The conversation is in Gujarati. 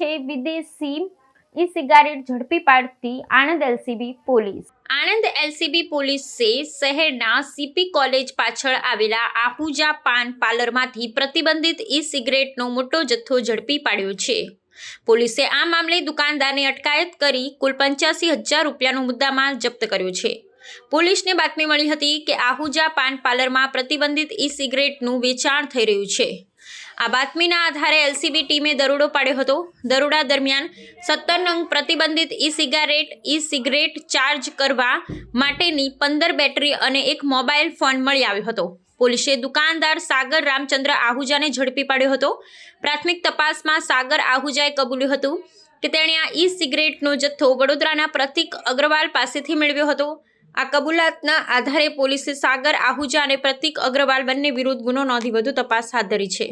વિદેશી ઈ સિગારેટ ઝડપી પાડતી Anand LCB police. Anand LCB પોલીસે શહેરના સીપી કોલેજ પાછળ આવેલા આહુજા પાન પાર્લરમાંથી પ્રતિબંધિત ઈ સિગરેટનો મોટો જથ્થો ઝડપી પાડ્યો છે. પોલીસે આ મામલે દુકાનદારની અટકાયત કરી કુલ પંચ્યાસી હજાર રૂપિયાનો મુદ્દામાલ જપ્ત કર્યો છે. પોલીસને બાતમી મળી હતી કે આહુજા પાન પાર્લરમાં પ્રતિબંધિત ઈ સિગરેટનું વેચાણ થઈ રહ્યું છે. આ બાતમીના આધારે એલસીબી ટીમે દરોડો પાડ્યો હતો. દરોડા દરમિયાન સત્તર નંગ પ્રતિબંધિત e cigarette e cigarette charge કરવા માટેની પંદર બેટરી અને એક મોબાઈલ ફોન મળી આવ્યો હતો. પોલીસે દુકાનદાર સાગર રામચંદ્ર આહુજાને ઝડપી પાડ્યો હતો. પ્રાથમિક તપાસમાં સાગર આહુજાએ કબૂલ્યું હતું કે તેણે આ ઈ સિગરેટનો જથ્થો વડોદરાના પ્રતિક અગ્રવાલ પાસેથી મેળવ્યો હતો. આ કબૂલાતના આધારે પોલીસે સાગર આહુજા અને પ્રતિક અગ્રવાલ બંને વિરુદ્ધ ગુનો નોંધી વધુ તપાસ હાથ ધરી છે.